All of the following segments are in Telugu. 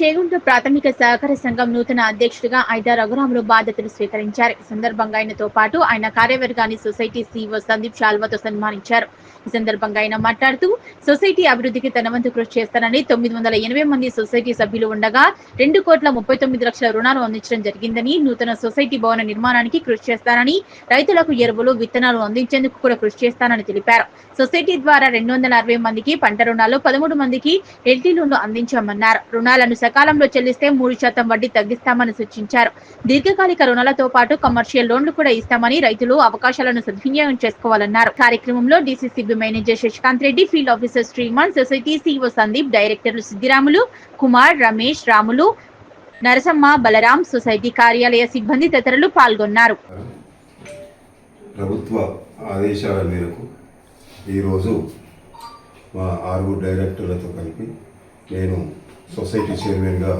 చేగుంట ప్రాథమిక సహకార సంఘం నూతన అధ్యక్షుడిగా ఐదా రఘురాములు బాధ్యతలు స్వీకరించారు. ఈ సందర్భంగా ఆయనతో పాటు ఆయన కార్యవర్గాన్ని సొసైటీ సీఓ సందీప్ షాల్వాతో సన్మానించారు. ఈ సందర్భంగా ఆయన మాట్లాడుతూ సొసైటీ అభివృద్ధికి తన వంతు కృషి చేస్తానని తొమ్మిది వందల ఎనభై మంది సొసైటీ సభ్యులు ఉండగా రెండు కోట్ల ముప్పై తొమ్మిది లక్షల రుణాలు అందించడం జరిగిందని నూతన సొసైటీ భవన నిర్మాణానికి కృషి చేస్తానని రైతులకు ఎరువులు విత్తనాలు అందించేందుకు కూడా కృషి చేస్తానని తెలిపారు. సొసైటీ ద్వారా రెండు వందల అరవై మందికి పంట రుణాలు పదమూడు మందికి ఎల్టీ లోన్లు అందించామన్నారు. రుణాలను సకాలంలో చెల్లిస్తే మూడు శాతం వడ్డీ తగ్గిస్తామని సూచించారు. దీర్ఘకాలిక రుణాలతో పాటు కమర్షియల్ లోన్లు కూడా ఇస్తామని రైతులు అవకాశాలను సద్వినియోగం చేసుకోవాలన్నారు. కార్యక్రమంలో DCCB manager Shashikanth Reddy field officer Sriman society CEO Sandeep డైరెక్టర్లు సిద్ధిరాములు కుమార్ రమేష్ రాములు నరసమ్మ బలరాం సొసైటీ కార్యాలయ సిబ్బంది తదితరులు పాల్గొన్నారు. ప్రభుత్వ ఆదేశాల మేరకు ఈరోజు మా ఆరుగురు డైరెక్టర్లతో కలిపి నేను సొసైటీ చైర్మన్గా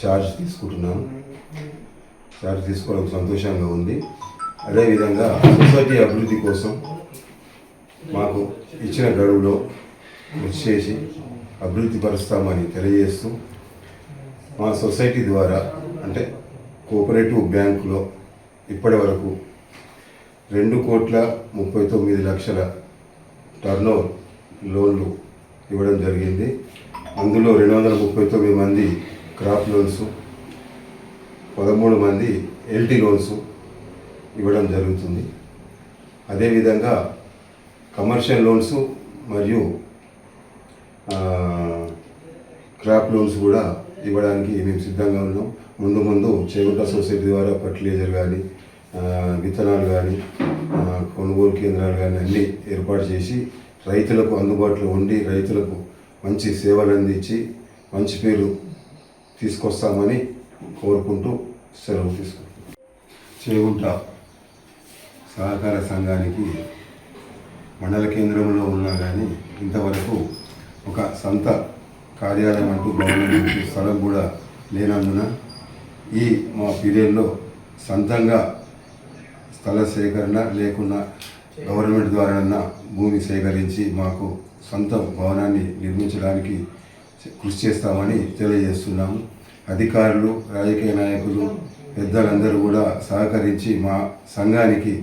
ఛార్జ్ తీసుకుంటున్నాను. ఛార్జ్ తీసుకోవడం సంతోషంగా ఉంది. అదేవిధంగా సొసైటీ అభివృద్ధి కోసం మాకు ఇచ్చిన గడువులో కృషి చేసి అభివృద్ధి పరుస్తామని తెలియజేస్తూ మా సొసైటీ ద్వారా అంటే కోఆపరేటివ్ బ్యాంకులో ఇప్పటి వరకు రెండు కోట్ల ముప్పై తొమ్మిది లక్షల టర్నోవర్ లోన్లు ఇవ్వడం జరిగింది. అందులో రెండు వందల ముప్పై తొమ్మిది మంది క్రాప్ లోన్స్ పదమూడు మంది ఎల్టీ లోన్స్ ఇవ్వడం జరుగుతుంది. అదేవిధంగా కమర్షియల్ లోన్స్ మరియు క్రాప్ లోన్స్ కూడా ఇవ్వడానికి మేము సిద్ధంగా ఉన్నాం. ముందు ముందు చేగుంట సొసైటీ ద్వారా ఫర్టిలైజర్ కానీ విత్తనాలు కానీ కొనుగోలు కేంద్రాలు కానీ అన్నీ ఏర్పాటు చేసి రైతులకు అందుబాటులో ఉండి రైతులకు మంచి సేవలు అందించి మంచి పేరు తీసుకొస్తామని కోరుకుంటూ సెలవు తీసుకుంటాం చేగుంట సహకార సంఘానికి మండల కేంద్రంలో ఉన్నా కానీ ఇంతవరకు ఒక సొంత కార్యాలయం అంటూ గవర్నమెంట్ స్థలం కూడా లేనందున ఈ మా పీరియడ్లో సొంతంగా స్థల సేకరణ లేకున్నా గవర్నమెంట్ ద్వారా భూమి సేకరించి మాకు సొంత భవనాన్ని నిర్మించడానికి కృషి చేస్తామని తెలియజేస్తున్నాము. అధికారులు రాజకీయ నాయకులు పెద్దలందరూ కూడా సహకరించి మా సంఘానికి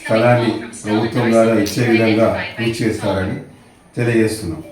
స్థలాన్ని ప్రభుత్వం ద్వారా ఇచ్చే విధంగా కృషి చేస్తారని తెలియజేస్తున్నాం.